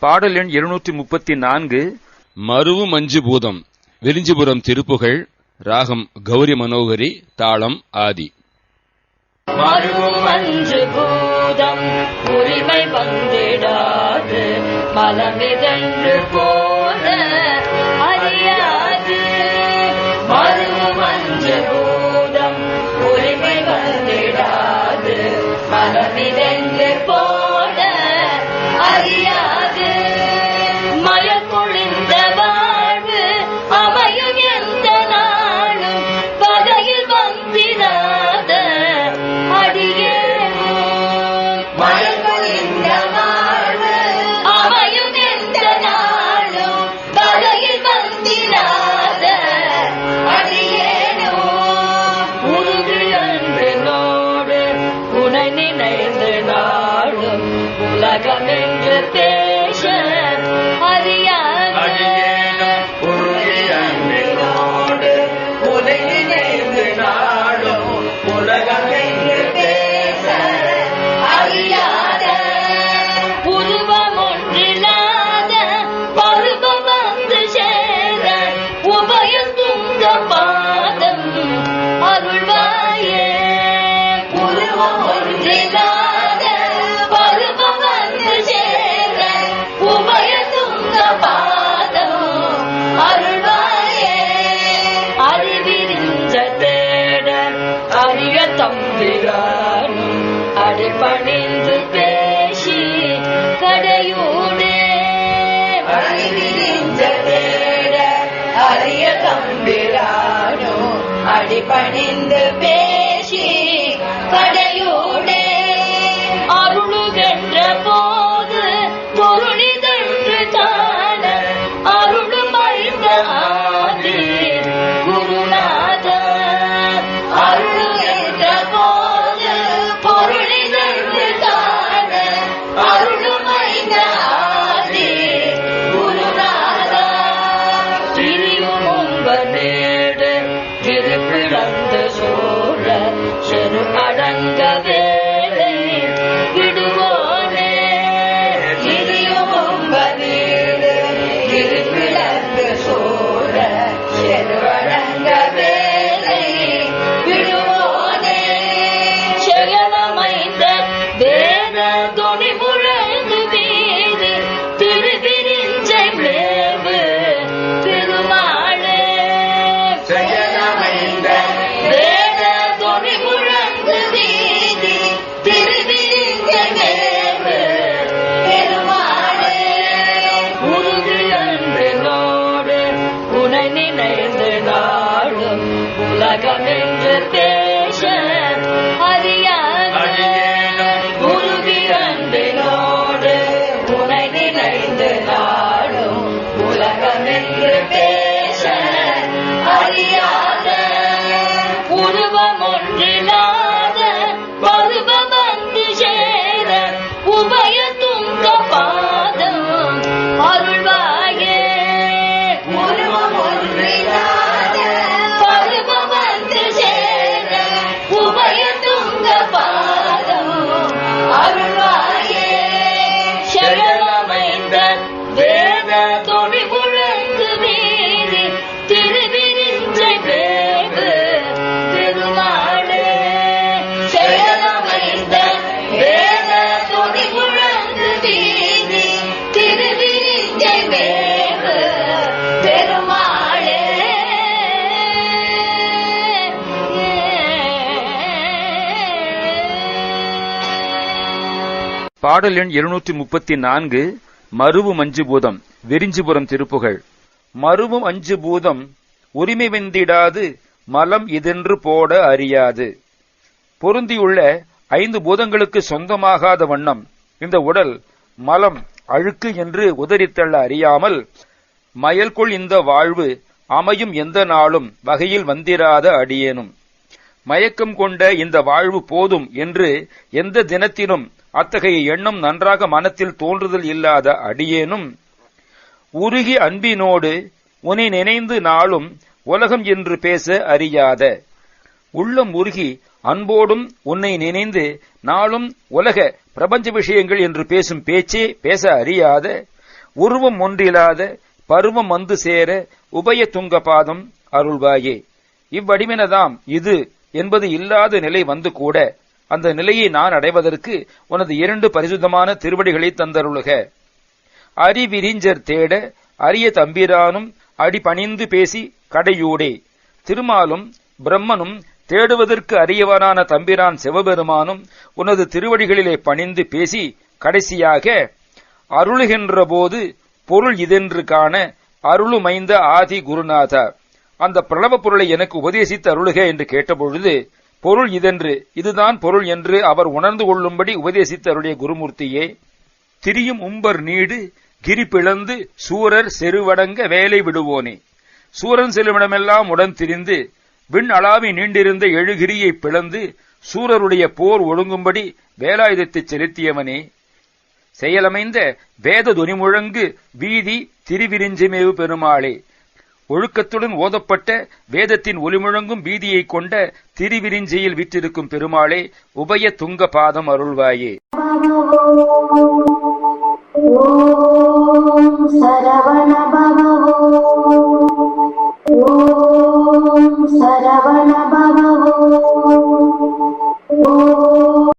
பாடல் எண் இருநூற்றி முப்பத்தி நான்கு. மருவு மஞ்சு பூதம் விரிஞ்சிபுரம் திருப்புகழ் ராகம் கௌரி மனோகரி தாளம் ஆதி. மருவும் அஞ்சு பூதம் உரிமை வந்திடாது மலமிதன்று போல அறியாது. மருவும் அஞ்சு பூதம் உரிமை வந்திடாது. மலமிதன்று போல அறிய தம்பிரானும் அடிபணிந்து பேசி கடையூடே அறிவிரிஞ்ச தேட அறிய தம்பிரானும் அடிபணிந்து பேசி கடை உலகமென்று பேச அறியாது அன்பினோடு உனை நினைந்து நாளும் உலகமென்று பேச அறியாத உருவம் ஒன்றில்லாத பாடல் எண் இருநூற்றி முப்பத்தி நான்கு மருவு மஞ்சு பூதம் வெறிஞ்சிபுரம் திருப்புகள். மருவும் அஞ்சு பூதம் உரிமை வெந்திடாது மலம் இதென்று போட அறியாது. பொருந்தியுள்ள ஐந்து பூதங்களுக்கு சொந்தமாகாத வண்ணம் இந்த உடல் மலம் அழுக்கு என்று உதறித்தள்ள அறியாமல் மயல்கொள் இந்த வாழ்வு அமையும் எந்த நாளும் வகையில் வந்திராத அடியேனும். மயக்கம் கொண்ட இந்த வாழ்வு போதும் என்று எந்த தினத்திலும் அத்தகைய எண்ணம் நன்றாக மனத்தில் தோன்றுதல் இல்லாத அடியேனும் உருகி அன்பினோடு உன்னை நினைந்து நாளும் உலகம் என்று பேச அறியாத உள்ளம் உருகி அன்போடும் உன்னை நினைந்து நாளும் உலக பிரபஞ்ச விஷயங்கள் என்று பேசும் பேச்சே பேச அறியாத உருவம் ஒன்றில்லாத பருவம் வந்து சேர உபய துங்க பாதம் அருள்வாயே. இவ்வடிவினதாம் இது என்பது இல்லாத நிலை வந்து கூட அந்த நிலையை நான் அடைவதற்கு உனது இரண்டு பரிசுத்தமான திருவடிகளை தந்தருளுக. அறிவிரிஞ்சர் தேட அரிய தம்பிரானும் அடிபணிந்து பேசி கடையூடே. திருமாலும் பிரம்மனும் தேடுவதற்கு அரியவனான தம்பிரான் சிவபெருமானும் உனது திருவடிகளிலே பணிந்து பேசி கடைசியாக அருளுகின்ற போது பொருள் இதென்று காண அருளுமைந்த ஆதி குருநாதர் அந்த பிரணவ பொருளை எனக்கு உபதேசித்து அருளுக என்று கேட்டபொழுது பொருள் இதென்று இதுதான் பொருள் என்று அவர் உணர்ந்து கொள்ளும்படி உபதேசித்து அருளிய குருமூர்த்தியே திரியும் உம்பர் நீடு கிரி பிளந்து சூரர் செருவடங்க வேலை விடுவோனே. சூரன் செல்லுமிடமெல்லாம் உடன் திரிந்து விண் அளாவி நீண்டிருந்த எழுகிரியை பிளந்து சூரருடைய போர் ஒழுங்கும்படி வேலாயுதத்தை செலுத்தியவனே. செயலமைந்த வேத துணிமுழங்கு வீதி திருவிரிஞ்சிமேவு பெருமாளே. ஒழுக்கத்துடன் ஓதப்பட்ட வேதத்தின் ஒளிமுழங்கும் வீதியை கொண்ட திருவிரிஞ்சையில் விற்றிருக்கும் பெருமாளே உபய துங்க பாதம் அருள்வாயே சரவண